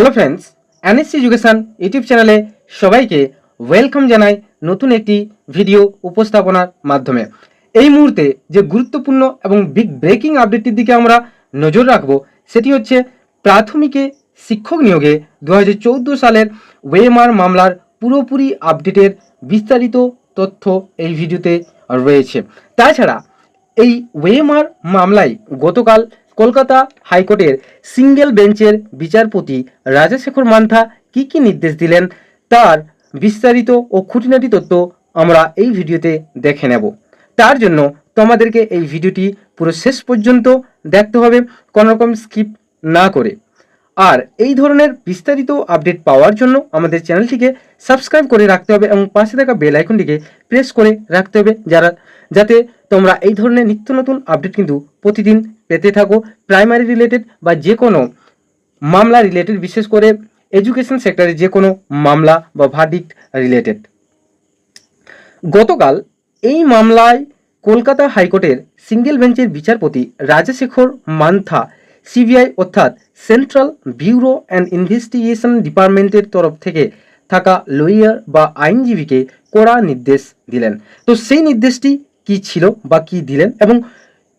Hello friends, NSC education YouTube চ্যানেলে সবাইকে welcome জানাই নতুন একটি ভিডিও উপস্থাপনার মাধ্যমে। এই মুহূর্তে যে গুরুত্বপূর্ণ এবং বিগ ব্রেকিং আপডেটটির দিকে আমরা নজর রাখব, সেটি হচ্ছে প্রাথমিকে শিক্ষক নিয়োগে দু হাজার চৌদ্দ সালের ওয়েমার মামলার পুরোপুরি আপডেটের বিস্তারিত তথ্য এই ভিডিওতে রয়েছে। তাছাড়া এই ওয়েমার মামলায় গতকাল কলকাতা হাইকোর্টের সিঙ্গেল বেঞ্চের বিচারপতি রাজাশেখর মান্থা কি কি নির্দেশ দিলেন? তার বিস্তারিত ও খুঁটিনাটি তথ্য আমরা এই ভিডিওতে দেখে নেব। তার জন্য তোমাদেরকে এই ভিডিওটি পুরো শেষ পর্যন্ত দেখতে হবে, কোনো রকম স্কিপ না করে। আর এই ধরনের বিস্তারিত আপডেট পাওয়ার জন্য আমাদের চ্যানেলটিকে সাবস্ক্রাইব করে রাখতে হবে এবং পাশে থাকা বেল আইকনটিকে প্রেস করে রাখতে হবে যারা যাতে তোমরা এই ধরনের নিত্য নতুন আপডেট কিন্তু প্রতিদিন পেতে থাকো। প্রাইমারি রিলেটেড বা যে কোনো মামলা রিলেটেড বিশেষ করে এডুকেশন সেক্টরে যে কোনো মামলা বা ভার্ডিক্ট রিলেটেড গতকাল এই মামলায় কলকাতা হাইকোর্টের সিঙ্গেল বেঞ্চের বিচারপতি রাজাশেখর মান্থা সিবিআই অর্থাৎ সেন্ট্রাল ব্যুরো অ্যান্ড ইনভেস্টিগেশন ডিপার্টমেন্টের তরফ থেকে থাকা লয়ার বা আইনজীবীকে কড়া নির্দেশ দিলেন। তো সেই নির্দেশটি কি ছিল বা কি দিলেন এবং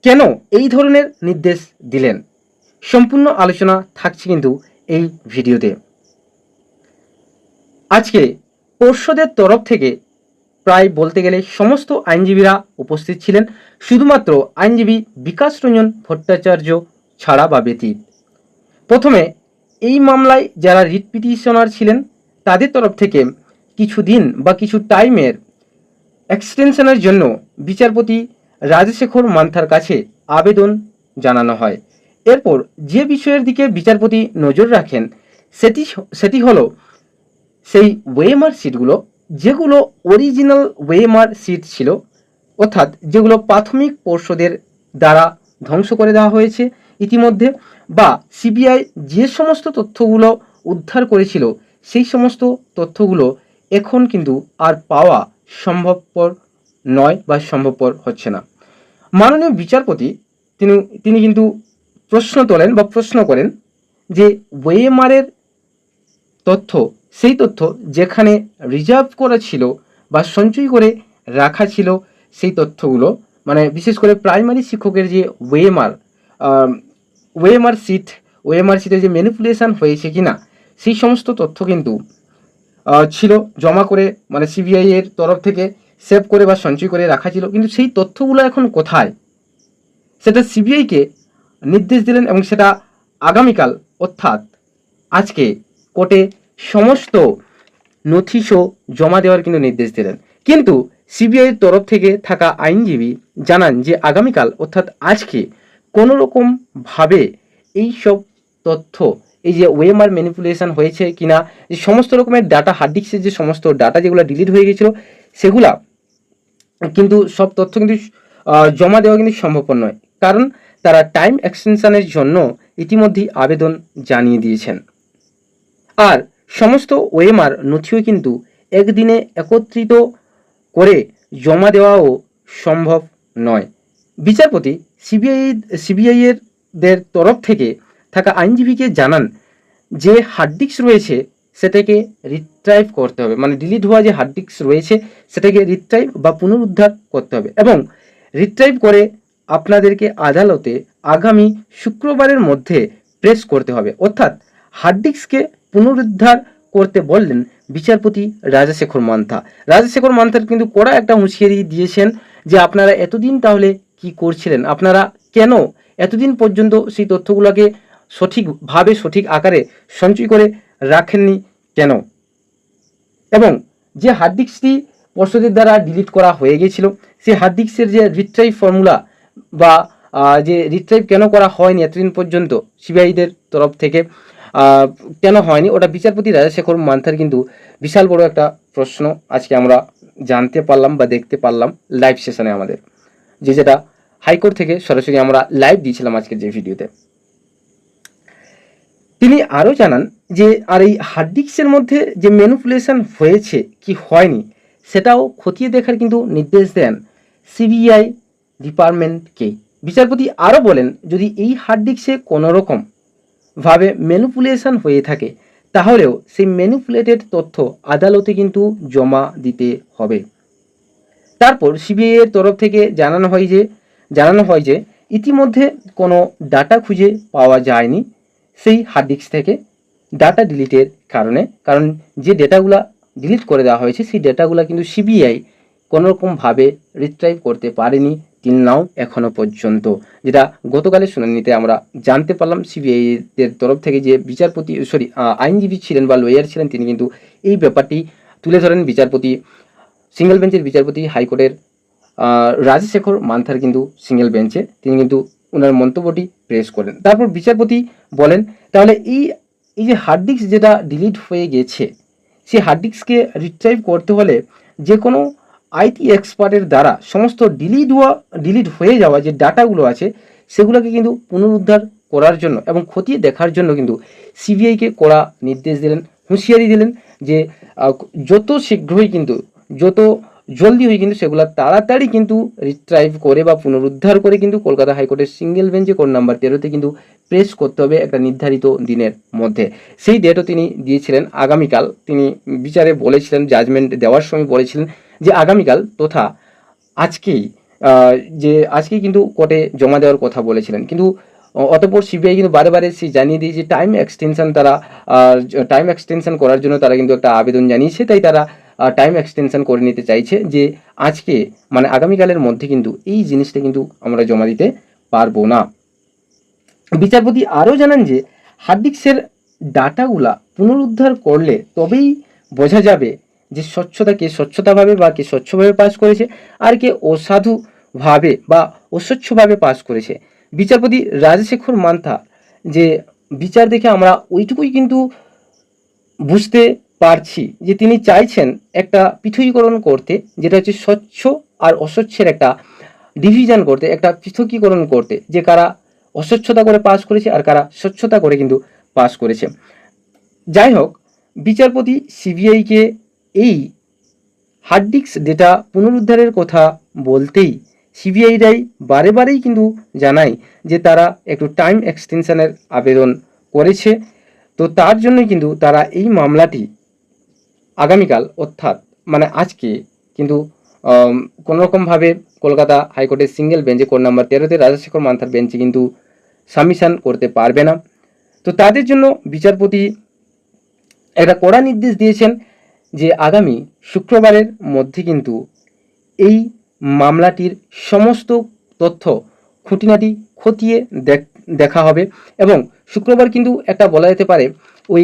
কেন এই ধরনের নির্দেশ দিলেন? সম্পূর্ণ আলোচনা থাকছে কিন্তু এই ভিডিওতে। আজকে পর্ষদের তরফ থেকে প্রায় বলতে গেলে সমস্ত আইনজীবীরা উপস্থিত ছিলেন, শুধুমাত্র আইনজীবী বিকাশ রঞ্জন ভট্টাচার্য ছাড়া বা ব্যতীত। প্রথমে এই মামলায় যারা রিট পিটিশনার ছিলেন, তাদের তরফ থেকে কিছু দিন বা কিছু টাইমের এক্সটেনশনের জন্য বিচারপতি রাজশেখর মান্থার কাছে আবেদন জানানো হয়। এরপর যে বিষয়ের দিকে বিচারপতি নজর রাখেন, সেটি সেটি হলো সেই ওয়েমার সিটগুলো যেগুলো অরিজিনাল ওয়েমার সিট ছিল, অর্থাৎ যেগুলো প্রাথমিক পর্ষদের দ্বারা ধ্বংস করে দেওয়া হয়েছে ইতিমধ্যে, বা সিবিআই যে সমস্ত তথ্যগুলো উদ্ধার করেছিল, সেই সমস্ত তথ্যগুলো এখন কিন্তু আর পাওয়া সম্ভবপর নয় বা সম্ভবপর হচ্ছে না। মাননীয় বিচারপতি, তিনি তিনি কিন্তু প্রশ্ন তোলেন বা প্রশ্ন করেন যে ওয়েমারের তথ্য, সেই তথ্য যেখানে রিজার্ভ করা ছিল বা সঞ্চয় করে রাখা ছিল, সেই তথ্যগুলো মানে বিশেষ করে প্রাইমারি শিক্ষকের যে ওয়েমার ওয়েমার সিট, ওয়েমার সিটে যে ম্যানিপুলেশন হয়েছে কি না সেই সমস্ত তথ্য কিন্তু ছিল জমা করে মানে সিবিআই এর তরফ থেকে সেভ করে বা সঞ্চয় করে রাখা ছিল। কিন্তু সেই তথ্যগুলো এখন কোথায়? সেটা সিবিআইকে নির্দেশ দিলেন এবং সেটা আগামীকাল, অর্থাৎ আজকে কোর্টে সমস্ত নথিসহ জমা দেওয়ার কিন্তু নির্দেশ দিলেন। কিন্তু সিবিআইয়ের তরফ থেকে থাকা আইনজীবী জানান যে আগামীকাল, অর্থাৎ আজকে কোনো রকমভাবে এই সব তথ্য, এই যে ওয়েমার ম্যানিপুলেশন হয়েছে কিনা, যে সমস্ত রকমের ডাটা, হার্ড ডিস্কের যে সমস্ত ডাটা যেগুলো ডিলিট হয়ে গেছিল, সেগুলা কিন্তু সব তথ্য কিন্তু জমা দেওয়া কিন্তু সম্ভবপর নয়। কারণ তারা টাইম এক্সটেনশনের জন্য ইতিমধ্যেই আবেদন জানিয়ে দিয়েছেন। আর সমস্ত ওয়েমার নথিও কিন্তু একদিনে একত্রিত করে জমা দেওয়াও সম্ভব নয়। বিচারপতি সিবিআই, সিবিআইয়ের দের তরফ থেকে থাকা আইনজীবীকে জানান যে হার্ড ডিস্ক রয়েছে সেটাকে রিট্রাইভ করতে হবে। মানে ডিলিট হওয়া যে হার্ড ডিস্ক রয়েছে, সেটাকে রিট্রাইভ বা পুনরুদ্ধার করতে হবে। এবং রিট্রাইভ করে আপনাদেরকে আদালতে আগামী শুক্রবারের মধ্যে প্রেস করতে হবে। অর্থাৎ হার্ড ডিস্ককে পুনরুদ্ধার করতে বললেন বিচারপতি রাজাশেখর মান্থা। রাজাশেখর মান্থার কিন্তু কড়া একটা হুঁশিয়ারি দিয়েছেন যে আপনারা এতদিন তাহলে কি করছিলেন? আপনারা কেন এতদিন পর্যন্ত সেই তথ্যগুলোকে সঠিকভাবে, সঠিক আকারে সঞ্চয় করে রাখেননি? কেন? এবং যে হার্ড ডিস্কটি পর্ষদের দ্বারা ডিলিট করা হয়ে গিয়েছিল, সেই হার্ড ডিস্কের যে রিট্রাইভ ফর্মুলা বা যে রিট্রাইভ কেন করা হয়নি এতদিন পর্যন্ত সিবিআইদের তরফ থেকে কেন হয়নি, ওটা বিচারপতি রাজাশেখর মান্থার কিন্তু বিশাল বড় একটা প্রশ্ন আজকে আমরা জানতে পারলাম বা দেখতে পারলাম লাইভ সেশনে আমাদের, যে যেটা হাইকোর্ট থেকে সরাসরি আমরা লাইভ দিয়েছিলাম আজকের যে ভিডিওতে তিনি আরও জানান যে, আর এই হার্ড ডিস্কের মধ্যে যে ম্যানুপুলেশন হয়েছে, কি হয়নি, সেটাও খতিয়ে দেখার কিন্তু নির্দেশ দেন সিবিআই ডিপার্টমেন্টকে বিচারপতি আরও বলেন, যদি এই হার্ড ডিস্কে কোনো রকম ভাবে ম্যানুপুলেশন হয়ে থাকে, তাহলেও সেই ম্যানিপুলেটেড তথ্য আদালতে কিন্তু জমা দিতে হবে। তারপর সিবিআই এর তরফ থেকে জানানো হয় যে, জানানো হয় যে, ইতিমধ্যে কোনো ডাটা খুঁজে পাওয়া যায়নি সেই হার্ড ডিস্ক থেকে। ডাটা ডিলিটের কারণে, কারণ যে ডেটাগুলো ডিলিট করে দেওয়া হয়েছে, সেই ডেটাগুলো কিন্তু সিবিআই কোনোরকমভাবে রিট্রাইভ করতে পারেনি টিল নাও এখনও পর্যন্ত। যেটা গতকালের শুনানিতে আমরা জানতে পারলাম সিবিআই এর তরফ থেকে যে বিচারপতি সরি আইনজীবী ছিলেন বা লয়ার ছিলেন, তিনি কিন্তু এই ব্যাপারটি তুলে ধরেন। বিচারপতি সিঙ্গেল বেঞ্চের বিচারপতি হাইকোর্টের রাজশেখর মান্থার কিন্তু সিঙ্গেল বেঞ্চে তিনি কিন্তু ওনার মন্তব্যটি প্রেস করেন। তারপর বিচারপতি বলেন, তাহলে এই এই যে হার্ড ডিস্ক যেটা ডিলিট হয়ে গেছে সেই হার্ড ডিস্ককে রিট্রাইভ করতে হলে যে কোনো আইটি এক্সপার্টের দ্বারা সমস্ত ডিলিট হওয়া ডিলিট হয়ে যাওয়া যে ডাটাগুলো আছে, সেগুলোকে কিন্তু পুনরুদ্ধার করার জন্য এবং খতিয়ে দেখার জন্য কিন্তু সিবিআইকে করা নির্দেশ দিলেন, হুঁশিয়ারি দিলেন যে যত শীঘ্রই কিন্তু, যত জলদি হয়ে কিন্তু সেগুলো তাড়াতাড়ি কিন্তু রিট্রাইভ করে বা পুনরুদ্ধার করে কিন্তু কলকাতা হাইকোর্টের সিঙ্গেল বেঞ্চে কোর্ট নাম্বার তেরোতে কিন্তু প্রেস করতে হবে একটা নির্ধারিত দিনের মধ্যে। সেই ডেটও তিনি দিয়েছিলেন আগামীকাল। তিনি বিচারে বলেছিলেন জাজমেন্ট দেওয়ার সময় বলেছিলেন যে আগামীকাল তথা আজকেই যে আজকেই কিন্তু কোর্টে জমা দেওয়ার কথা বলেছিলেন। কিন্তু অতঃপর সিবিআই কিন্তু বারে বারে সে জানিয়ে দিয়ে যে টাইম এক্সটেনশন তারা টাইম এক্সটেনশন করার জন্য তারা কিন্তু একটা আবেদন জানিয়েছে, তাই তারা টাইম এক্সটেনশন করে নিতে চাইছে যে আজকে মানে আগামীকালের মধ্যে কিন্তু এই জিনিসটা কিন্তু আমরা জমা দিতে পারব না। বিচারপতি আরও জানান যে হার্ড ডিস্কের ডাটাগুলা পুনরুদ্ধার করলে তবেই বোঝা যাবে যে স্বচ্ছতা কে স্বচ্ছতাভাবে বা কে স্বচ্ছভাবে পাস করেছে আর কে অসাধুভাবে বা অস্বচ্ছভাবে পাস করেছে। বিচারপতি রাজশেখর মান্থা যে বিচার দেখে আমরা ওইটুকুই কিন্তু বুঝতে পারছি যে তিনি চাইছেন একটা পৃথকীকরণ করতে, যেটা হচ্ছে স্বচ্ছ আর অস্বচ্ছের একটা ডিভিশন করতে, একটা পৃথকীকরণ করতে, যে কারা অস্বচ্ছতা করে পাশ করেছে আর কারা স্বচ্ছতা করে কিন্তু পাশ করেছে। যাই হোক, বিচারপতি সিবিআইকে এই হার্ড ডিস্ক ডেটা পুনরুদ্ধারের কথা বলতেই সিবিআইরাই বারে বারেই কিন্তু জানায় যে তারা একটু টাইম এক্সটেনশনের আবেদন করেছে। তো তার জন্যই কিন্তু তারা এই মামলাটি আগামীকাল, অর্থাৎ মানে আজকে, কিন্তু কোনোরকমভাবে কলকাতা হাইকোর্টের সিঙ্গেল বেঞ্চে কোর্ট নাম্বার তেরোতে রাজাশেখর মান্থার বেঞ্চে কিন্তু সাবমিশন করতে পারবে না। তো তাদের জন্য বিচারপতি একটা কড়া নির্দেশ দিয়েছেন যে আগামী শুক্রবারের মধ্যে কিন্তু এই মামলাটির সমস্ত তথ্য খুঁটিনাটি খতিয়ে দেখা হবে এবং শুক্রবার কিন্তু একটা বলা যেতে পারে ওই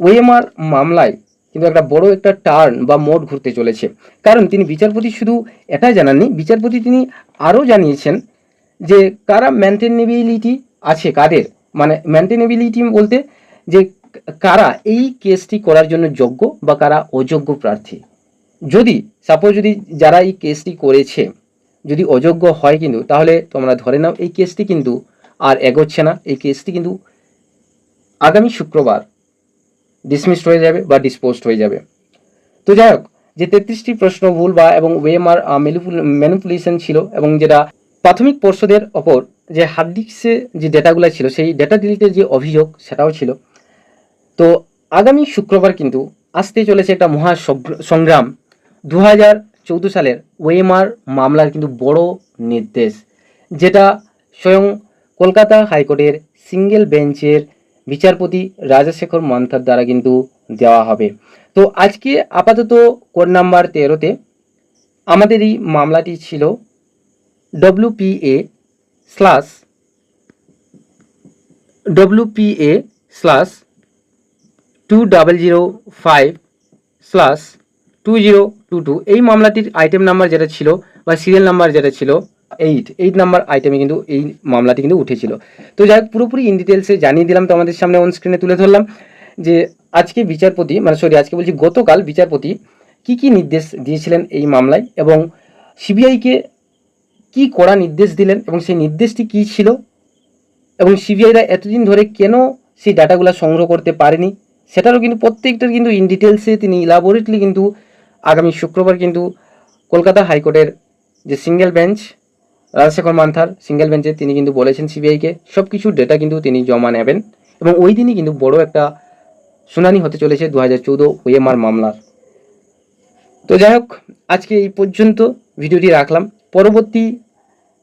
ওএমআর মামলায় কিন্তু একটা বড় একটা টার্ন বা মোড় ঘুরতে চলেছে। কারণ তিনি বিচারপতি শুধু এটাই জানাননি, বিচারপতি তিনি আরও জানিয়েছেন যে কারা মেনটেনেবিলিটি আছে, কাদের? মানে মেনটেনেবিলিটি বলতে যে কারা এই কেসটি করার জন্য যোগ্য বা কারা অযোগ্য প্রার্থী। যদি সাপোজ যদি যারা এই কেসটি করেছে, যদি অযোগ্য হয় কিন্তু, তাহলে তোমরা ধরে নাও এই কেসটি কিন্তু আর এগোচ্ছে না। এই কেসটি কিন্তু আগামী শুক্রবার ডিসমিসড হয়ে যাবে বা ডিসপোজড হয়ে যাবে। তো যাই হোক, যে তেত্রিশটি প্রশ্ন ভুল বা এবং ওয়েমার ম্যানিপুলেশন ছিল এবং যেটা প্রাথমিক পর্ষদের ওপর যে হার্ড ডিস্কে যে ডেটাগুলো ছিল, সেই ডেটা ডিলিটের যে অভিযোগ, সেটাও ছিল। তো আগামী শুক্রবার কিন্তু আসতে চলেছে একটা মহা সগ্র- সংগ্রাম। দু হাজার চৌদ্দ সালের ওয়েমার মামলার কিন্তু বড় নির্দেশ, যেটা স্বয়ং কলকাতা হাইকোর্টের সিঙ্গেল বেঞ্চের বিচারপতি রাজাশেখর মান্থার দ্বারা কিন্তু দেওয়া হবে। তো আজকে আপাতত কোড নাম্বার তেরোতে আমাদের এই মামলাটি ছিল WPA slash WPA slash two double zero five slash two zero two two এই মামলাটির আইটেম নাম্বার যেটা ছিল বা সিরিয়াল নাম্বার যেটা ছিল এইট এইট নাম্বার আইটেমে কিন্তু এই মামলাটি কিন্তু উঠেছিল। তো যাই হোক, পুরোপুরি ইন ডিটেলসে জানিয়ে দিলাম তো আমাদের সামনে অন স্ক্রিনে তুলে ধরলাম যে আজকে বিচারপতি মানে সরি আজকে বলছি গতকাল বিচারপতি কি কি নির্দেশ দিয়েছিলেন এই মামলায় এবং সিবিআইকে কি করা নির্দেশ দিলেন এবং সেই নির্দেশটি কি ছিল? এবং সিবিআইরা এতদিন ধরে কেন সেই ডাটাগুলো সংগ্রহ করতে পারেনি? সেটারও কিন্তু প্রত্যেকটার কিন্তু ইন ডিটেলসে তিনি ইলাবোরেটলি কিন্তু আগামী শুক্রবার কিন্তু কলকাতা হাইকোর্টের যে সিঙ্গেল বেঞ্চ রাজশেখর মান্থার সিঙ্গেল বেঞ্চে তিনি কিন্তু বলেছেন সিবিআইকে সব কিছু ডেটা কিন্তু তিনি জমা নেবেন। এবং ওই দিনই কিন্তু বড় একটা শুনানি হতে চলেছে দু হাজার চৌদ্দ ওএমআর মামলার। তো যাই হোক, আজকে এই পর্যন্ত ভিডিওটি রাখলাম। পরবর্তী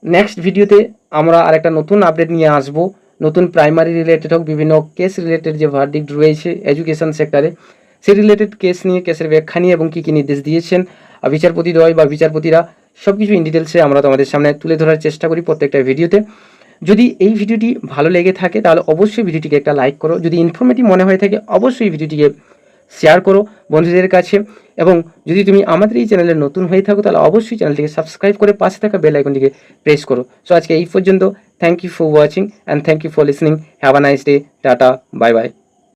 নেক্সট ভিডিওতে আমরা আর একটা নতুন আপডেট নিয়ে আসব। নতুন প্রাইমারি রিলেটেড হোক, বিভিন্ন কেস রিলেটেড যে ভার্ডিক্ট রয়েছে এডুকেশন সেক্টরে সেই রিলেটেড কেস নিয়ে কেসের ব্যাখ্যা নিয়ে এবং কী কী নির্দেশ দিয়েছেন বিচারপতিদ্বয় বা বিচারপতিরা সব কিছু ইন ডিটেলসে আমরা তোমাদের সামনে তুলে ধরার চেষ্টা করি প্রত্যেকটা ভিডিওতে। যদি এই ভিডিওটি ভালো লেগে থাকে, তাহলে অবশ্যই ভিডিওটিকে একটা লাইক করো। যদি ইনফরমেটিভ মনে হয়ে থাকে, অবশ্যই ভিডিওটিকে শেয়ার করো বন্ধুদের কাছে। এবং যদি তুমি আমাদের এই চ্যানেলে নতুন হয়ে থাকো, তাহলে অবশ্যই চ্যানেলটিকে সাবস্ক্রাইব করে পাশে থাকা বেল আইকনটিকে প্রেস করো। সো আজকে এই পর্যন্ত thank you for watching and thank you for listening have a nice day tata bye bye